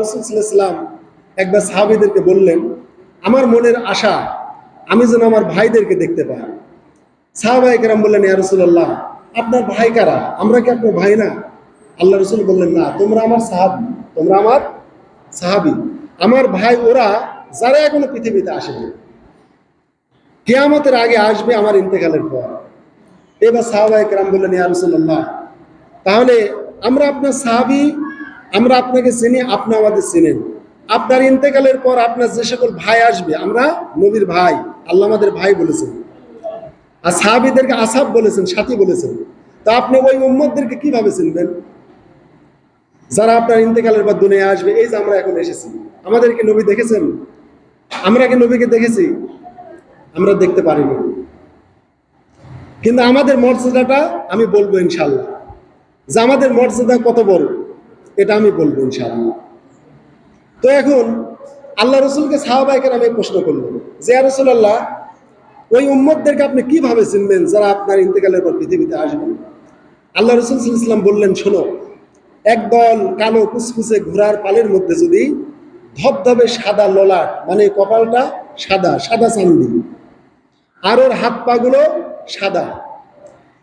রসুলাম একবার সাহাবিদেরকে বললেন, আমার মনের আশা, আমি যেন আমার ভাইদেরকে দেখতে পাই। সাহাবাই কেরাম বললেন, ইয়া রসুল্লাহ আপনার ভাই কারা? আমরা কি আপনার ভাই না? আল্লাহ রসুল বললেন, না, তোমরা আমার সাহাবি, তোমরা আমার সাহাবি। আমার ভাই, ওরা যারা এখনও পৃথিবীতে আসেনি, কেয়ামতের আগে আসবে আমার ইন্তেকালের পর। এবার সাহাবাই কেরাম বললেন, ইয়া রসুল্লাহ তাহলে আমরা আপনার সাহাবি আমরা আপনাকে চিনি, আপনি আমাদের চিনেন। আপনার ইন্তেকালের পর আপনার যে সকল ভাই আসবে, আমরা নবীর ভাই, আল্লাহ আমাদের ভাই বলেছেন। আর সাহাবিদেরকে আসাব বলেছেন, সাথী বলেছেন। তা আপনি ওই উম্মতদেরকে কীভাবে চিনবেন? যারা আপনার ইন্তেকালের পর দুনিয়া আসবে, এই যে আমরা এখন এসেছি। আমাদেরকে নবী দেখেছেন? আমরা কি নবীকে দেখেছি? আমরা দেখতে পারিনি। কিন্তু আমাদের মর্যাদাটা আমি বলব ইনশাল্লাহ যে আমাদের মর্যাদা কত বড়? এটা আমি বলব ইনশাআল্লাহ। তো এখন আল্লাহ রসুলকে সাহাবাইকার আমি প্রশ্ন করলাম যে রসুল্লাহ ওই উম্মতদেরকে আপনি কীভাবে চিনবেন যারা আপনার ইন্তেকালের পর পৃথিবীতে আসবেন? আল্লাহ রসুল ইসলাম বললেন, শোনো একদল কালো কুসকুসে ঘোড়ার পালের মধ্যে যদি ধবধবে সাদা ললাট মানে কপালটা সাদা সাদা চান্দি, আর ওর হাত পাগুলো সাদা,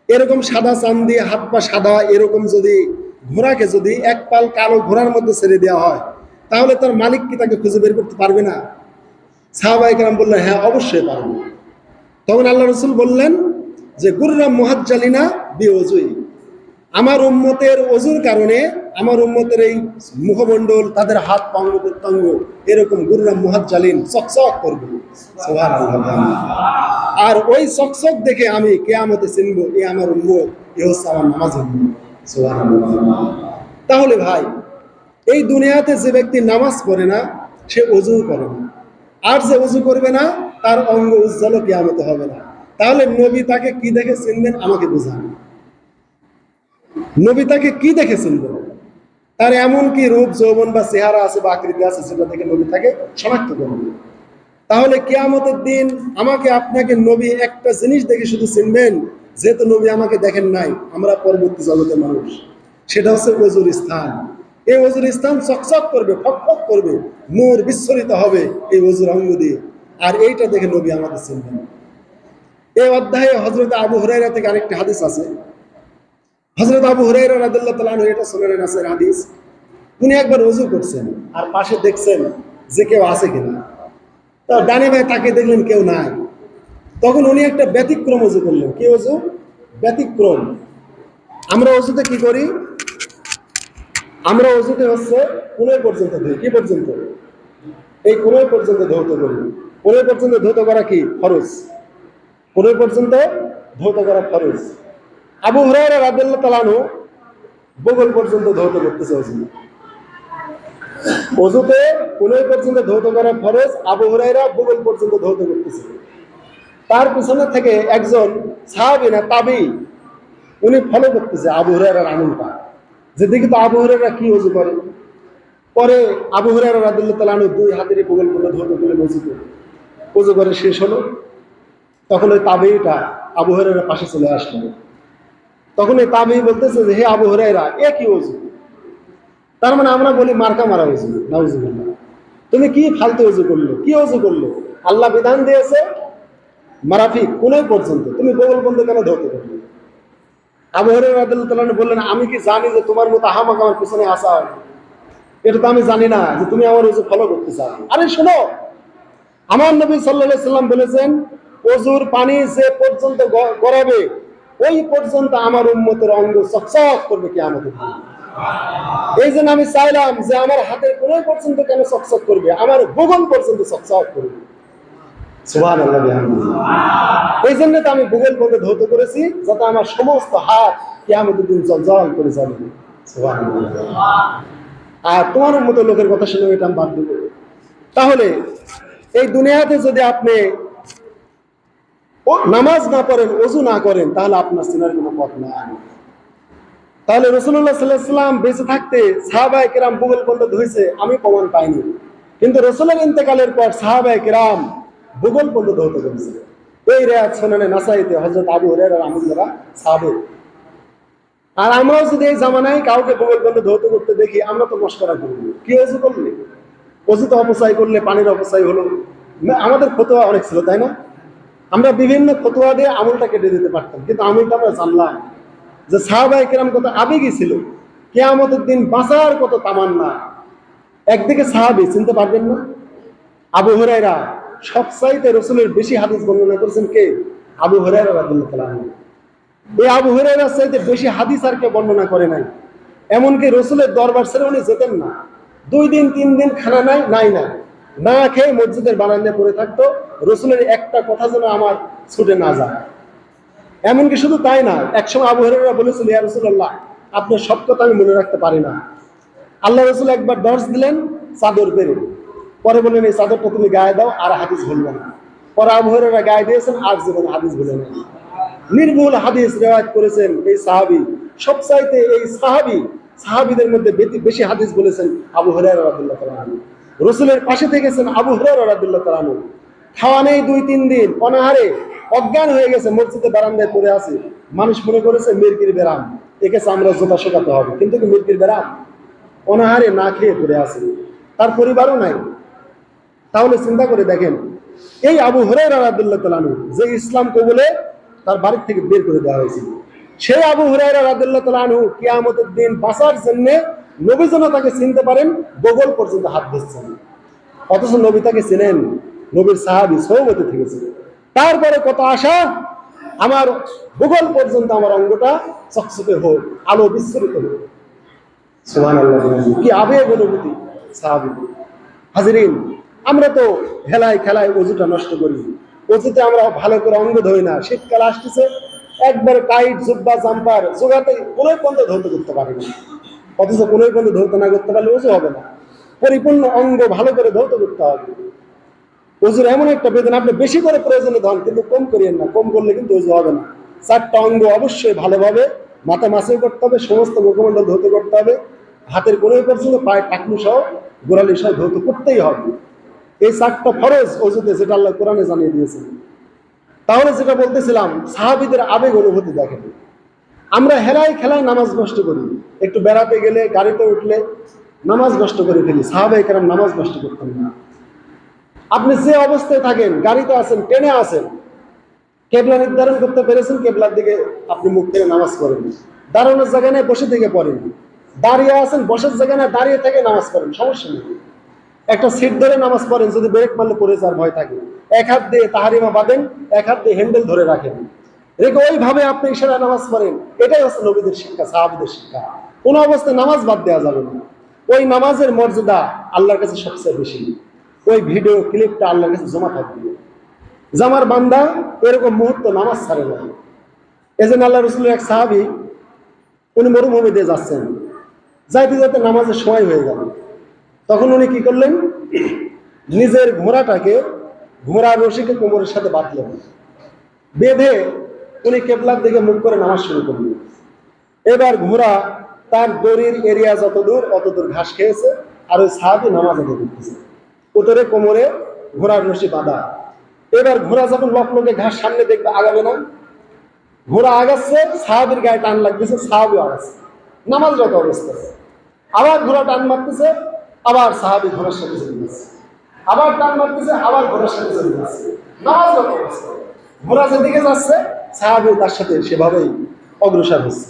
এরকম সাদা চান্দি, হাত পা সাদা, এরকম যদি ঘোড়াকে যদি এক পাল কালো ঘোড়ার মধ্যে ছেড়ে দেওয়া হয়, তাহলে তার মালিক কি তাকে খুঁজে বের করতে পারবে না? সাহাবাই কালাম বললেন হ্যাঁ অবশ্যই পারবে। তখন আল্লাহ রসুল বললেন যে গুররাম মোহাজ্জালিনা বি অজুই আমার উম্মতের অজুর কারণে আমার উম্মতের এই মুখমণ্ডল, তাদের হাত পাঙ্গ প্রত্যঙ্গ এরকম গুররাম মোহাজ্জালিন চকচক করবে। আর ওই চকচক দেখে আমি কেয়ামতে চিনব, এ আমার উম্মত, এ হচ্ছে আমার নামাজ। তাহলে ভাই, এই দুনিয়াতে যে ব্যক্তি নামাজ পড়ে না, সে অজু করে না। আর যে অজু করবে না, তার অঙ্গ উজ্জ্বল কেয়ামতে হবে না। তাহলে নবী তাকে কি দেখে চিনবেন? আমাকে বোঝান। নবী তাকে কি দেখে চিনবেন? তার এমন কি রূপ, যৌবন বা চেহারা আছে বা আকৃতি আছে, সেটা থেকে নবী তাকে শনাক্ত করবে তাহলে কেয়ামতের দিন আমাকে, আপনাকে নবী একটা জিনিস দেখে শুধু চিনবেন যেহেতু নবী আমাকে দেখেন নাই, আমরা পরবর্তী জগতের মানুষ। সেটা হচ্ছে অজুর স্থান। এই অজুর স্থান চকচক করবে ফকফক করবে, নূর বিস্ফোরিত হবে এই অজুর অঙ্গ দিয়ে। আর এইটা দেখে নবী আমাদের চিনবেন। এই অধ্যায়ে হজরত আবু হরাইরা থেকে আরেকটি হাদিস আছে। হজরত আবু হুরাইরা রাদিল্লাহ তাআলা আনহু, এটা শুনে নাসের হাদিস। উনি একবার অজু করছেন আর পাশে দেখছেন যে কেউ আছে কিনা। তা ডানে ভাই তাকে দেখলেন কেউ নাই। তখন উনি একটা ব্যতিক্রম অজু করলেন। কি অজু? ব্যতিক্রম। আমরা অজুতে কি করি? আমরা অজুতে হচ্ছে কোনোই পর্যন্ত ধুই। কি পর্যন্ত? এই কোনোই পর্যন্ত ধৌত করি। কোনোই পর্যন্ত ধৌত করা কি? ফরজ। কোনোই পর্যন্ত ধৌত করা ফরজ। আবু হরাইরা রাদিয়াল্লাহু তাআলা আনহু বগল পর্যন্ত ধৌত করতেছে অজু। অজুতে কোনোই পর্যন্ত ধৌত করা ফরজ, আবু হুরাইরা বগল পর্যন্ত ধৌত করতেছে। তার পিছনে থেকে একজন সাহাবী না তাবি, উনি ফলো করতেছে আবু হুরাইরার আমলটা যে দেখি তো আবু হুরাইরা কি অজু করে? পরে আবু হুরাইরা রাদিয়াল্লাহু তাআলা দুই হাতের করে ধৌত করে অজু অজু শেষ হলো। তখন ওই তাবিটা আবু হুরাইরার পাশে চলে আসলো। তখন এই তাবি বলতেছে যে, হে আবু এ কি অজু? তার মানে আমরা বলি, মার্কা মারা উজু নাউজুবিল্লাহ। তুমি কি ফালতু উজু করল? কি উজু করল? আল্লাহ বিধান দিয়েছে মারাফিক কোন পর্যন্ত? তুমি বগল বন্ধ কেন ধরতে করলে আবু হরিয়াল্লাহ বললেন, আমি কি জানি যে তোমার মতো হামাক আমার পিছনে আসা এটা তো আমি জানি না, যে তুমি আমার উজু ফলো করতে চাও। আরে শোনো, আমার নবী সাল্লাহ সাল্লাম বলেছেন অজুর পানি যে পর্যন্ত গড়াবে, ওই পর্যন্ত আমার উম্মতের অঙ্গ চকচক করবে কি আমাদের এই জন্য আমি চাইলাম যে আমার হাতের কোন পর্যন্ত কেন চকচক করবে? আমার ভূগোল পর্যন্ত চকচক করবে। জন্য তো আমি ধৌত করেছি, যাতে আমার সমস্ত হাত করে সুবহানাল্লাহ। আর তোমার মতো লোকের কথা শুনে এটা আমি বাদ তাহলে, এই দুনিয়াতে যদি আপনি নামাজ না পড়েন, অজু না করেন, তাহলে আপনার সিনার কোনো পথ নাই। তাহলে রসুল্লাহ সাল্লাম বেঁচে থাকতে সাহাবায় কেরাম বুগল পর্যন্ত ধুইছে, আমি প্রমাণ পাইনি। কিন্তু রসুলের ইন্তেকালের পর সাহাবায় কেরাম বুগল পর্যন্ত ধৌত করেছে এই রেয়াত শোনানে নাসাইতে হজরত আবু হরের আমুল্লারা সাহাবে। আর আমরাও যদি এই জামানায় কাউকে বগল বন্ধে ধৌত করতে দেখি, আমরা তো মস্করা করব। কি হয়েছে করলে? অজিত অপচয় করলে, পানির অপচয় হলো। আমাদের ফতোয়া অনেক ছিল, তাই না? আমরা বিভিন্ন ফতোয়া দিয়ে আমলটা কেটে দিতে পারতাম, কিন্তু আমলটা আমরা জানলাম যে সাহাবাই কেরাম কত আবেগই ছিল। কেয়ামতের দিন বাঁচার কত তামান্না। একদিকে সাহাবি, চিনতে পারবেন না? আবু হরাইরা সবচাইতে রসুলের বেশি হাদিস বর্ণনা করেছেন কে? আবু আনহু। এই আবু হরাইরার চাইতে বেশি হাদিস আর কে বর্ণনা করে নাই। এমনকি রসুলের দরবার ছেড়ে উনি যেতেন না। দুই দিন, তিন দিন খানা নাই নাই না। না খেয়ে মসজিদের বারান্দায় পড়ে থাকতো। রসুলের একটা কথা যেন আমার ছুটে না যায়। এমনকি শুধু তাই না, একসময় আবু হরেরা বলেছিল, ইয়া রসুল্লাহ আপনার সব কথা আমি মনে রাখতে পারি না। আল্লাহ রসুল একবার দর্শ দিলেন, চাদর পেরে পরে বললেন এই চাদরটা তুমি গায়ে দাও, আর হাদিস ভুলবে না। পরে আবু হরেরা গায়ে দিয়েছেন, আর জীবনে হাদিস ভুলে নেই। নির্ভুল হাদিস রেওয়াজ করেছেন এই সাহাবি। সবচাইতে এই সাহাবি, সাহাবিদের মধ্যে বেশি হাদিস বলেছেন আবু তাআলা রসুলের পাশে থেকেছেন আবু তাআলা খাওয়া নেই দুই, তিন দিন, অনাহারে অজ্ঞান হয়ে গেছে, মসজিদে বারান্দায় পড়ে আছে। মানুষ মনে করেছে, মির্কির বেরাম। একে চামড়া জোতা শোকাতে হবে, কিন্তু কি মির্কির বেরাম? অনাহারে না খেয়ে পড়ে আছে। তার পরিবারও নাই। তাহলে চিন্তা করে দেখেন, এই আবু হরাইরা রাদিল্লাহ তালানু যে ইসলাম কবলে তার বাড়ির থেকে বের করে দেওয়া হয়েছিল সেই আবু হুরাইরা রাদিল্লাহ তালানহু কিয়ামতের দিন বাঁচার জন্য নবী যেন তাকে চিনতে পারেন, বগল পর্যন্ত হাত দিচ্ছেন। অথচ নবী তাকে চেনেন, নবীর সাহাবি সৌমতে থেকেছে। তারপরে কত আশা, আমার বগল পর্যন্ত আমার অঙ্গটা চকচকে হোক, আলো বিস্তৃত হোক। সুবহান কি আবেগ অনুভূতি, সাহাবি। হাজিরিন আমরা তো হেলায় খেলায় অজুটা নষ্ট করি। অজুতে আমরা ভালো করে অঙ্গ ধরি না। শীতকাল আসতেছে, একবার টাইট জুব্বা, জাম্পার জোগাতে কোনোই পর্যন্ত ধরতে করতে পারি না। অথচ কোনোই পর্যন্ত ধরতে না করতে পারলে অজু হবে না। পরিপূর্ণ অঙ্গ ভালো করে ধরতে করতে হবে। অজুর এমন একটা বেদনা, আপনি বেশি করে প্রয়োজনে ধন কিন্তু কম করিয়েন না। কম করলে কিন্তু অজু হবে না। চারটা অঙ্গ অবশ্যই ভালোভাবে মাথা মাসেও করতে হবে, সমস্ত মুখমণ্ডল ধৌত করতে হবে। হাতের কোনোই পর্যন্ত পায়ে টাকলু সহ, গোড়ালি সহ ধৌত করতেই হবে। এই চারটা ফরজ অজুতে যেটা আল্লাহ কোরআনে জানিয়ে দিয়েছেন। তাহলে যেটা বলতেছিলাম, সাহাবিদের আবেগ অনুভূতি দেখেন। আমরা হেলায় খেলায় নামাজ নষ্ট করি। একটু বেড়াতে গেলে, গাড়িতে উঠলে নামাজ নষ্ট করে ফেলি। সাহাবাই কেরাম নামাজ নষ্ট করতেন না। আপনি যে অবস্থায় থাকেন, গাড়িতে আছেন, ট্রেনে আছেন, কেবলা নির্ধারণ করতে পেরেছেন, কেবলার দিকে আপনি মুখ থেকে নামাজ পড়েন দাঁড়ানোর জায়গায় বসে থেকে পড়েন দাঁড়িয়ে আছেন, বসার জায়গায় দাঁড়িয়ে থেকে নামাজ পড়েন, সমস্যা নেই। একটা সিট ধরে নামাজ পড়েন, যদি ব্রেক মারলে পড়ে যাওয়ার ভয় থাকে। এক হাত দিয়ে তাহারিমা বাঁধেন, এক হাত দিয়ে হ্যান্ডেল ধরে রাখেন। রেখে ওইভাবে আপনি ইশারা নামাজ পড়েন, এটাই হচ্ছে নবীদের শিক্ষা, সাহাবিদের শিক্ষা। কোনো অবস্থায় নামাজ বাদ দেওয়া যাবে না। ওই নামাজের মর্যাদা আল্লাহর কাছে সবচেয়ে বেশি। ওই ভিডিও ক্লিপটা আল্লাহর কাছে জমা থাকবে। জামার বান্দা এরকম মুহূর্ত নামাজ ছাড়ে না। এজন্য আল্লাহ রসুলের এক সাহাবি, উনি মরুভূমি দিয়ে যাচ্ছেন। যাইতে যাতে নামাজের সময় হয়ে গেল। তখন উনি কি করলেন? নিজের ঘোড়াটাকে ঘোড়ার রশিকে কোমরের সাথে বাঁধলেন। বেঁধে উনি কেবলার দিকে মুখ করে নামাজ শুরু করলেন। এবার ঘোড়া তার দড়ির এরিয়া যত দূর, অত দূর ঘাস খেয়েছে আর ওই সাহাবি নামাজ আদায় করতেছে। উত্তরে, কোমরে ঘোড়ার রশি বাঁধা। এবার ঘোড়া যখন লকলকে ঘাস সামনে দেখবে, আগাবে না। ঘোড়া আগাচ্ছে, সাহাবির গায়ে টান লাগতেছে সাহাবি আগাচ্ছে। নামাজ যত অবস্থা আবার ঘোড়া টান মারতেছে আবার সাহাবি ঘোড়ার সাথে চলে যাচ্ছে আবার টান মারতেছে, আবার ঘোড়ার সাথে চলে নামাজ অবস্থা ঘোড়া যেদিকে যাচ্ছে, সাহাবি তার সাথে সেভাবেই অগ্রসর হচ্ছে।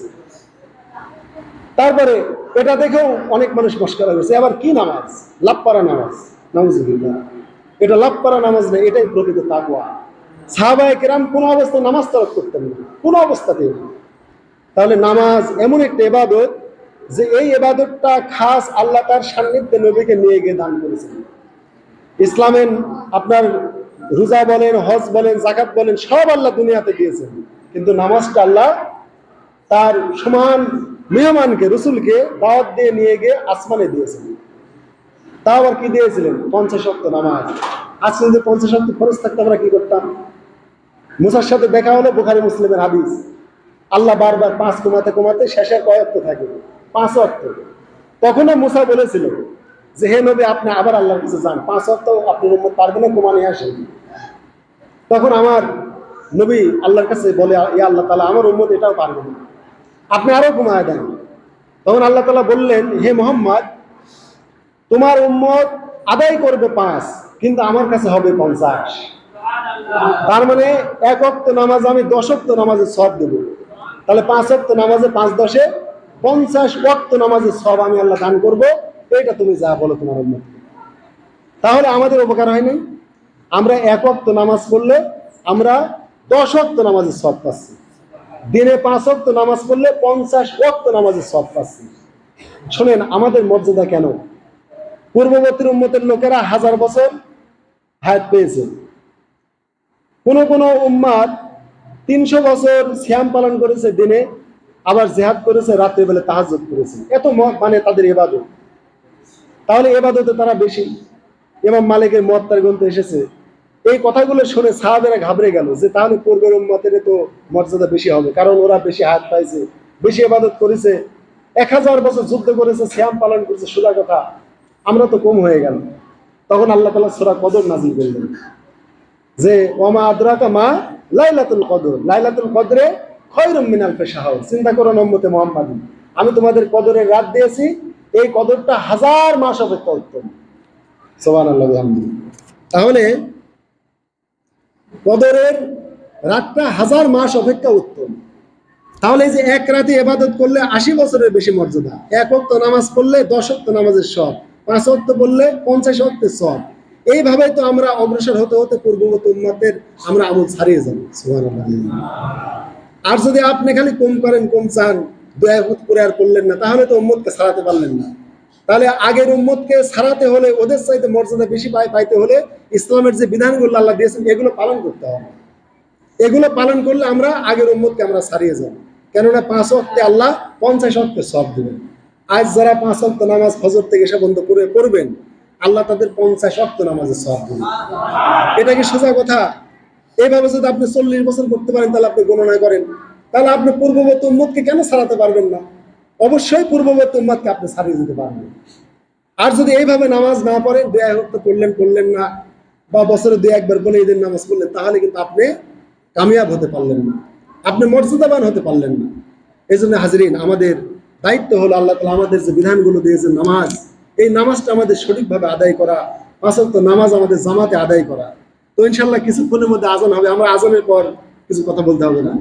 তারপরে এটা দেখেও অনেক মানুষ মস্করা করছে আবার কি নামাজ? লাভপাড়া নামাজ। নামাজুবিল্লাহ এটা লাভপাড়া নামাজ নেই এটাই প্রকৃত তাকুয়া সাহাবায় কেরাম কোনো অবস্থায় নামাজ তরক করতেন না। কোনো অবস্থাতেই না। তাহলে নামাজ এমন একটা এবাদত যে এই এবাদতটা খাস আল্লাহ তার সান্নিধ্যে নবীকে নিয়ে গিয়ে দান করেছেন। ইসলামের আপনার রোজা বলেন, হজ বলেন জাকাত বলেন, সব আল্লাহ দুনিয়াতে দিয়েছেন। কিন্তু নামাজটা আল্লাহ তার সমান মেহমানকে, রসুলকে দাওয়াত দিয়ে নিয়ে গিয়ে আসমানে দিয়েছেন। তাও আবার কি দিয়েছিলেন? পঞ্চাশ অক্ত নামাজ। আজকে যদি পঞ্চাশ অক্ত খরচ থাকতো আমরা কি করতাম? মুসার সাথে দেখা হলো, বুখারি, মুসলিমের হাদিস। আল্লাহ বারবার পাঁচ কমাতে কমাতে শেষে কয়েকত থাকে। পাঁচ অক্ত তখনও মুসা বলেছিল যে, হে নবী, আপনি আবার আল্লাহর কাছে যান। পাঁচ অক্ত আপনি পারবেন না কমা নিয়ে আসেন। তখন আমার নবী আল্লাহর কাছে বলে, ইয়া আল্লাহ তালা আমার উম্মত এটাও পারবে না। আপনি আরও কমায় দেন। তখন আল্লাহ তালা বললেন, হে মোহাম্মদ, তোমার উম্মত আদায় করবে পাঁচ, কিন্তু আমার কাছে হবে পঞ্চাশ। তার মানে এক অক্ত নামাজ আমি দশ অক্ত নামাজে সব দেবো। তাহলে পাঁচ অক্ত নামাজে পাঁচ দশে পঞ্চাশ অক্ত নামাজের সব আমি আল্লাহ দান করব এটা তুমি যা বলো তোমার উন্মত তাহলে আমাদের উপকার হয় নাই? আমরা এক অক্ত নামাজ পড়লে আমরা দশ অক্ত নামাজের সব পাচ্ছি। দিনে পাঁচ অক্ত নামাজ পড়লে পঞ্চাশ অক্ত নামাজের সব পাচ্ছি। শোনেন, আমাদের মর্যাদা কেন? পূর্ববর্তী উম্মতের লোকেরা হাজার বছর হায়াত পেয়েছে। কোন কোন উম্মাদ তিনশো বছর শ্যাম পালন করেছে দিনে আবার জেহাদ করেছে রাত্রিবেলা তাহাজুদ করেছে। এত মানে তাদের এবাদত তাহলে এবাদতে তারা বেশি। এমাম মালিকের মত তার গ্রন্থে এসেছে। এই কথাগুলো শুনে সাহাবেরা ঘাবড়ে গেল যে, তাহলে পূর্বের উম্মতের তো মর্যাদা বেশি হবে, কারণ ওরা বেশি হাত পাইছে, বেশি এবাদত করেছে। এক হাজার বছর যুদ্ধ করেছে শ্যাম পালন করেছে সোজা কথা। আমরা তো কম হয়ে গেল তখন আল্লাহ তালা সোরা কদর নাজিল করলেন। যে ওমা আদ্রাকা মা লাইলাতুল কদর। লাইলাতুল কদরে খয়রুম মিনাল চিন্তা করো মোহাম্মদ। আমি তোমাদের কদরের রাত দিয়েছি, এই কদরটা হাজার মাস অপেক্ষা উত্তম। তাহলে কদরের রাতটা হাজার মাস অপেক্ষা উত্তম। তাহলে যে এক রাতে এবাদত করলে আশি বছরের বেশি মর্যাদা। এক অক্ত নামাজ পড়লে দশ অক্ত নামাজের সব পাঁচ অক্ত পড়লে পঞ্চাশ অক্তের সব এইভাবে তো আমরা অগ্রসর হতে হতে পূর্ববর্তী উম্মাদের আমরা আমল ছাড়িয়ে যাব। আর যদি আপনি খালি কম করেন, কম চান, দয়া করে আর করলেন না, তাহলে তো উম্মতকে সারাতে পারলেন না। তাহলে আগের উম্মতকে সারাতে হলে, ওদের চাইতে মর্যাদা বেশি পাই পাইতে হলে ইসলামের যে বিধানগুলো আল্লাহ দিয়েছেন, এগুলো পালন করতে হবে। এগুলো পালন করলে আমরা আগের উম্মতকে আমরা সারিয়ে যাব। কেননা পাঁচ অক্টে আল্লাহ পঞ্চাশ অক্টে সব দেবেন। আজ যারা পাঁচ অক্ট নামাজ ফজর থেকে এসে বন্ধ করে করবেন, আল্লাহ তাদের পঞ্চাশ অক্ট নামাজে সব দেবেন। এটা কি সোজা কথা? এইভাবে যদি আপনি চল্লিশ বছর করতে পারেন, তাহলে আপনি গণনা করেন। তাহলে আপনি পূর্ববর্তী উম্মতকে কেন ছাড়াতে পারবেন না? অবশ্যই পূর্ববর্তী উম্মতকে আপনি ছাড়িয়ে দিতে পারবেন। আর যদি এইভাবে নামাজ না পড়েন দুই এক তো করলেন করলেন না, বা বছরে দুই একবার বলে ঈদের নামাজ পড়লেন, তাহলে কিন্তু আপনি কামিয়াব হতে পারলেন না। আপনি মর্যাদাবান হতে পারলেন না। এই জন্য হাজরিন, আমাদের দায়িত্ব হলো আল্লাহ তালা আমাদের যে বিধানগুলো দিয়েছে নামাজ, এই নামাজটা আমাদের সঠিকভাবে আদায় করা পাঁচক নামাজ আমাদের জামাতে আদায় করা। তো ইনশাল্লাহ কিছুক্ষণের মধ্যে আজান হবে। আমরা আজানের পর কিছু কথা বলতে হবে না।